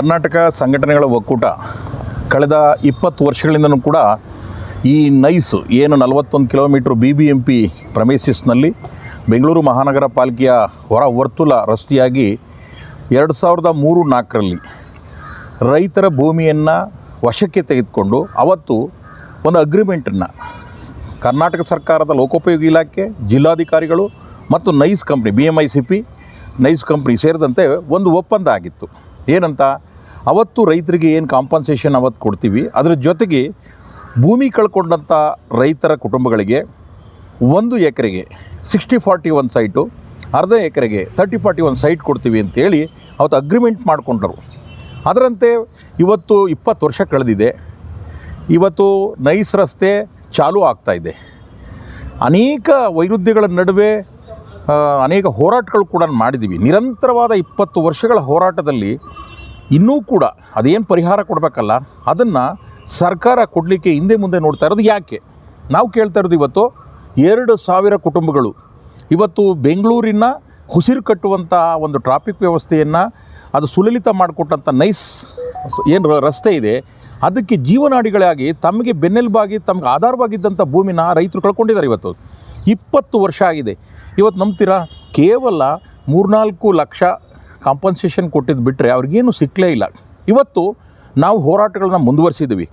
ಕರ್ನಾಟಕ ಸಂಘಟನೆಗಳ ಒಕ್ಕೂಟ ಕಳೆದ ಇಪ್ಪತ್ತು ವರ್ಷಗಳಿಂದನೂ ಕೂಡ ಈ ನೈಸ್ ಏನು ನಲವತ್ತೊಂದು kilometre B B M P ಪ್ರಮೇಸಿಸ್ನಲ್ಲಿ Bengaluru ಮಹಾನಗರ ಪಾಲಿಕೆಯ ಹೊರ ವರ್ತುಲ ರಸ್ತೆಯಾಗಿ ಎರಡು ಸಾವಿರದ ಮೂರು ನಾಲ್ಕರಲ್ಲಿ ರೈತರ ಭೂಮಿಯನ್ನು ವಶಕ್ಕೆ ತೆಗೆದುಕೊಂಡು ಅವತ್ತು ಒಂದು ಅಗ್ರಿಮೆಂಟನ್ನು ಕರ್ನಾಟಕ ಸರ್ಕಾರದ ಲೋಕೋಪಯೋಗಿ ಇಲಾಖೆ, ಜಿಲ್ಲಾಧಿಕಾರಿಗಳು ಮತ್ತು NICE company B M I C P NICE company ಸೇರಿದಂತೆ ಒಂದು ಒಪ್ಪಂದ ಆಗಿತ್ತು. ಏನಂತ? ಅವತ್ತು ರೈತರಿಗೆ ಏನು ಕಾಂಪನ್ಸೇಷನ್ ಅವತ್ತು ಕೊಡ್ತೀವಿ? ಅದರ ಜೊತೆಗೆ ಭೂಮಿ ಕಳ್ಕೊಂಡಂಥ ರೈತರ ಕುಟುಂಬಗಳಿಗೆ ಒಂದು ಎಕರೆಗೆ ಸಿಕ್ಸ್ಟಿ ಫಾರ್ಟಿ ಒನ್ ಸೈಟು ಅರ್ಧ ಎಕರೆಗೆ ತರ್ಟಿ ಫಾರ್ಟಿ ಒನ್ ಸೈಟ್ ಕೊಡ್ತೀವಿ ಅಂತೇಳಿ ಅವತ್ತು ಅಗ್ರಿಮೆಂಟ್ ಮಾಡಿಕೊಂಡರು. ಅದರಂತೆ ಇವತ್ತು ಇಪ್ಪತ್ತು ವರ್ಷ ಕಳೆದಿದೆ. ಇವತ್ತು ನೈಸ್ ರಸ್ತೆ ಚಾಲೂ ಆಗ್ತಾ ಇದೆ. ಅನೇಕ ವೈರುಧ್ಯಗಳ ನಡುವೆ ಅನೇಕ ಹೋರಾಟಗಳು ಕೂಡ ಮಾಡಿದ್ದೀವಿ ನಿರಂತರವಾದ ಇಪ್ಪತ್ತು ವರ್ಷಗಳ ಹೋರಾಟದಲ್ಲಿ ಇನ್ನೂ ಕೂಡ ಅದೇನು ಪರಿಹಾರ ಕೊಡಬೇಕಲ್ಲ? ಅದನ್ನು ಸರ್ಕಾರ ಕೊಡಲಿಕ್ಕೆ ಹಿಂದೆ ಮುಂದೆ ನೋಡ್ತಾ ಇರೋದು ಯಾಕೆ? ನಾವು ಕೇಳ್ತಾ ಇರೋದು ಇವತ್ತು ಎರಡು ಸಾವಿರ ಕುಟುಂಬಗಳು. ಇವತ್ತು ಬೆಂಗಳೂರಿನ ಉಸಿರು ಕಟ್ಟುವಂಥ ಒಂದು ಟ್ರಾಫಿಕ್ ವ್ಯವಸ್ಥೆಯನ್ನು ಅದು ಸುಲಲಿತ ಮಾಡಿಕೊಟ್ಟಂಥ ನೈಸ್ ಏನು ರಸ್ತೆ ಇದೆ. ಅದಕ್ಕೆ ಜೀವನಾಡಿಗಳಾಗಿ ತಮಗೆ ಬೆನ್ನೆಲುಬಾಗಿ, ತಮಗೆ ಆಧಾರವಾಗಿದ್ದಂಥ ಭೂಮಿನ ರೈತರು ಕಳ್ಕೊಂಡಿದ್ದಾರೆ ಇವತ್ತು. ಇಪ್ಪತ್ತು ವರ್ಷ ಆಗಿದೆ. ಇವತ್ತು ನಂಬ್ತೀರಾ? ಕೇವಲ ಮೂರ್ನಾಲ್ಕು ಲಕ್ಷ ಕಾಂಪನ್ಸೇಷನ್ ಕೊಟ್ಟಿದ್ದು ಬಿಟ್ಟರೆ ಅವ್ರಿಗೇನು ಸಿಕ್ಕಲೇ ಇಲ್ಲ. ಇವತ್ತು ನಾವು ಹೋರಾಟಗಳನ್ನ ಮುಂದುವರಿಸಿದ್ದೀವಿ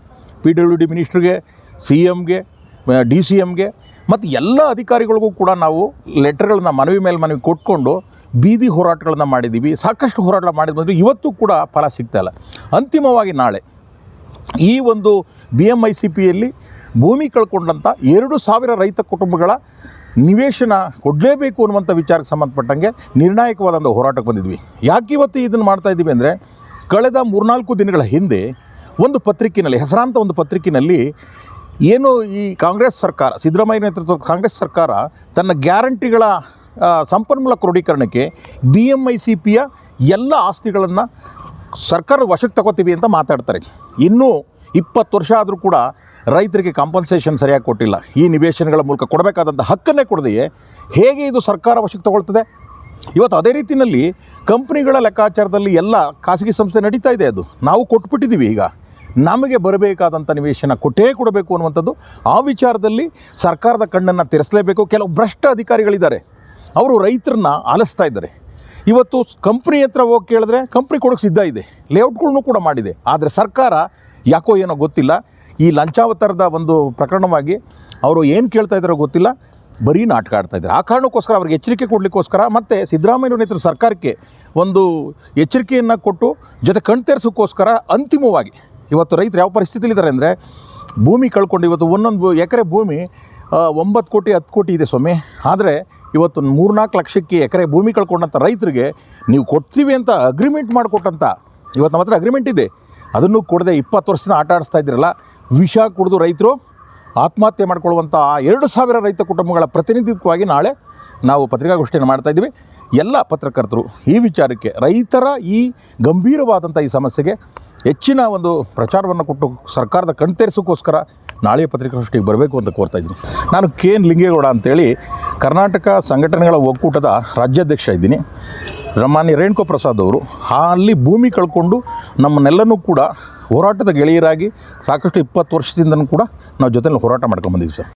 ಪಿ ಡಬ್ಲ್ಯೂ ಡಿ ಮಿನಿಸ್ಟ್ರಿಗೆ ಸಿ ಎಮ್ಗೆ ಡಿ ಸಿ ಎಮ್ಗೆ ಮತ್ತು ಎಲ್ಲ ಅಧಿಕಾರಿಗಳಿಗೂ ಕೂಡ ನಾವು ಲೆಟರ್ಗಳನ್ನ ಮನವಿ ಮೇಲೆ ಮನವಿ ಕೊಟ್ಕೊಂಡು ಬೀದಿ ಹೋರಾಟಗಳನ್ನ ಮಾಡಿದ್ದೀವಿ ಸಾಕಷ್ಟು ಹೋರಾಟ ಮಾಡಿದ ಇವತ್ತು ಕೂಡ ಫಲ ಸಿಗ್ತಾ ಇಲ್ಲ. ಅಂತಿಮವಾಗಿ ನಾಳೆ ಈ ಒಂದು ಬಿ ಎಂ ಐ ಸಿ ಪಿಯಲ್ಲಿ ಭೂಮಿ ಕಳ್ಕೊಂಡಂಥ ಎರಡು ಸಾವಿರ ರೈತ ಕುಟುಂಬಗಳ ನಿವೇಶನ ಕೊಡಲೇಬೇಕು ಅನ್ನುವಂಥ ವಿಚಾರಕ್ಕೆ ಸಂಬಂಧಪಟ್ಟಂಗೆ ನಿರ್ಣಾಯಕವಾದಂಥ ಹೋರಾಟಕ್ಕೆ ಬಂದಿದ್ವಿ. ಯಾಕೆ ಇವತ್ತು ಇದನ್ನು ಮಾಡ್ತಾ ಇದ್ದೀವಿ ಅಂದರೆ ಕಳೆದ ಮೂರ್ನಾಲ್ಕು ದಿನಗಳ ಹಿಂದೆ ಒಂದು ಪತ್ರಿಕೆಯಲ್ಲಿ ಹೆಸರಾಂತ ಒಂದು ಪತ್ರಿಕೆಯಲ್ಲಿ ಏನು ಈ ಕಾಂಗ್ರೆಸ್ ಸರ್ಕಾರ, ಸಿದ್ದರಾಮಯ್ಯ ನೇತೃತ್ವದ ಕಾಂಗ್ರೆಸ್ ಸರ್ಕಾರ ತನ್ನ ಗ್ಯಾರಂಟಿಗಳ ಸಂಪನ್ಮೂಲ ಕ್ರೋಢೀಕರಣಕ್ಕೆ ಬಿ ಎಂ ಐ ಸಿ ಪಿಯ ಎಲ್ಲ ಆಸ್ತಿಗಳನ್ನು ಸರ್ಕಾರದ ವಶಕ್ಕೆ ತಗೋತೀವಿ ಅಂತ ಮಾತಾಡ್ತಾರೆ. ಇನ್ನೂ ಇಪ್ಪತ್ತು ವರ್ಷ ಆದರೂ ಕೂಡ ರೈತರಿಗೆ ಕಾಂಪನ್ಸೇಷನ್ ಸರಿಯಾಗಿ ಕೊಟ್ಟಿಲ್ಲ. ಈ ನಿವೇಶನಗಳ ಮೂಲಕ ಕೊಡಬೇಕಾದಂಥ ಹಕ್ಕನ್ನೇ ಕೊಡದೆಯೇ? ಹೇಗೆ ಇದು ಸರ್ಕಾರ ವಶಕ್ಕೆ ತಗೊಳ್ತದೆ? ಇವತ್ತು ಅದೇ ರೀತಿಯಲ್ಲಿ ಕಂಪ್ನಿಗಳ ಲೆಕ್ಕಾಚಾರದಲ್ಲಿ ಎಲ್ಲ ಖಾಸಗಿ ಸಂಸ್ಥೆ ನಡೀತಾ ಇದೆ ಅದು. ನಾವು ಕೊಟ್ಬಿಟ್ಟಿದ್ದೀವಿ ಈಗ. ನಮಗೆ ಬರಬೇಕಾದಂಥ ನಿವೇಶನ ಕೊಟ್ಟೇ ಕೊಡಬೇಕು ಅನ್ನುವಂಥದ್ದು ಆ ವಿಚಾರದಲ್ಲಿ ಸರ್ಕಾರದ ಕಣ್ಣನ್ನು ತೆರೆಸಲೇಬೇಕು. ಕೆಲವು ಭ್ರಷ್ಟ ಅಧಿಕಾರಿಗಳಿದ್ದಾರೆ. ಅವರು ರೈತರನ್ನ ಆಲಿಸ್ತಾ ಇದ್ದಾರೆ. ಇವತ್ತು ಕಂಪ್ನಿ ಹತ್ರ ಹೋಗಿ ಕೇಳಿದ್ರೆ ಕಂಪ್ನಿ ಕೊಡೋಕೆ ಸಿದ್ಧ ಇದೆ. ಲೇಔಟ್ಗಳ್ನೂ ಕೂಡ ಮಾಡಿದೆ. ಆದರೆ ಸರ್ಕಾರ ಯಾಕೋ ಏನೋ ಗೊತ್ತಿಲ್ಲ. ಈ ಲಂಚಾವತಾರದ ಒಂದು ಪ್ರಕರಣವಾಗಿ ಅವರು ಏನು ಕೇಳ್ತಾ ಇದ್ದಾರೋ ಗೊತ್ತಿಲ್ಲ. ಬರೀ ನಾಟಕ ಆಡ್ತಾ ಇದ್ದಾರೆ. ಆ ಕಾರಣಕ್ಕೋಸ್ಕರ ಅವ್ರಿಗೆ ಎಚ್ಚರಿಕೆ ಕೊಡಲಿಕ್ಕೋಸ್ಕರ ಮತ್ತು ಸಿದ್ದರಾಮಯ್ಯ ನೇತೃತ್ವ ಸರ್ಕಾರಕ್ಕೆ ಒಂದು ಎಚ್ಚರಿಕೆಯನ್ನು ಕೊಟ್ಟು ಜೊತೆ ಕಣ್ತೆರೆಸೋಕ್ಕೋಸ್ಕರ ಅಂತಿಮವಾಗಿ ಇವತ್ತು ರೈತರು ಯಾವ ಪರಿಸ್ಥಿತಿಲಿದ್ದಾರೆ ಅಂದರೆ ಭೂಮಿ ಕಳ್ಕೊಂಡು ಇವತ್ತು ಒಂದೊಂದು ಎಕರೆ ಭೂಮಿ ಒಂಬತ್ತು ಕೋಟಿ, ಹತ್ತು ಕೋಟಿ ಇದೆ ಸ್ವಾಮಿ. ಆದರೆ ಇವತ್ತು ಮೂರ್ನಾಲ್ಕು ಲಕ್ಷಕ್ಕೆ ಎಕರೆ ಭೂಮಿ ಕಳ್ಕೊಂಡಂಥ ರೈತರಿಗೆ ನೀವು ಕೊಡ್ತೀವಿ ಅಂತ ಅಗ್ರಿಮೆಂಟ್ ಮಾಡಿಕೊಟ್ಟಂಥ ಇವತ್ತು ನಮ್ಮ ಹತ್ರ ಅಗ್ರಿಮೆಂಟ್ ಇದೆ. ಅದನ್ನು ಕೊಡದೆ ಇಪ್ಪತ್ತು ವರ್ಷದಿಂದ ಆಟ ಆಡಿಸ್ತಾ ಇದ್ದೀರಲ್ಲ. ವಿಷ ಕುಡಿದು ರೈತರು ಆತ್ಮಹತ್ಯೆ ಮಾಡಿಕೊಳ್ಳುವಂಥ ಎರಡು ಸಾವಿರ ರೈತ ಕುಟುಂಬಗಳ ಪ್ರತಿನಿಧಿತ್ವವಾಗಿ ನಾಳೆ ನಾವು ಪತ್ರಿಕಾಗೋಷ್ಠಿಯನ್ನು ಮಾಡ್ತಾ ಇದ್ದೀವಿ. ಎಲ್ಲ ಪತ್ರಕರ್ತರು ಈ ವಿಚಾರಕ್ಕೆ ರೈತರ ಈ ಗಂಭೀರವಾದಂಥ ಈ ಸಮಸ್ಯೆಗೆ ಹೆಚ್ಚಿನ ಒಂದು ಪ್ರಚಾರವನ್ನು ಕೊಟ್ಟು ಸರ್ಕಾರದ ಕಣ್ತೇರಿಸೋಕ್ಕೋಸ್ಕರ ನಾಳೆ ಪತ್ರಿಕಾಗೋಷ್ಠಿಗೆ ಬರಬೇಕು ಅಂತ ಕೋರ್ತಾ ಇದ್ದೀನಿ. ನಾನು ಕೆ ಎನ್ ಲಿಂಗೇಗೌಡ ಅಂತೇಳಿ ಕರ್ನಾಟಕ ಸಂಘಟನೆಗಳ ಒಕ್ಕೂಟದ ರಾಜ್ಯಾಧ್ಯಕ್ಷ ಇದ್ದೀನಿ. ಮಾನ್ಯ ರೇಣುಕೋ ಪ್ರಸಾದ್ ಅವರು ಅಲ್ಲಿ ಭೂಮಿ ಕಳ್ಕೊಂಡು ನಮ್ಮನ್ನೆಲ್ಲನೂ ಕೂಡ ಹೋರಾಟದ ಗೆಳೆಯರಾಗಿ ಸಾಕಷ್ಟು ಇಪ್ಪತ್ತು ವರ್ಷದಿಂದನೂ ಕೂಡ ನಾವು ಜೊತೆಲಿ ಹೋರಾಟ ಮಾಡ್ಕೊಂಡು ಬಂದಿದ್ದೀವಿ ಸರ್.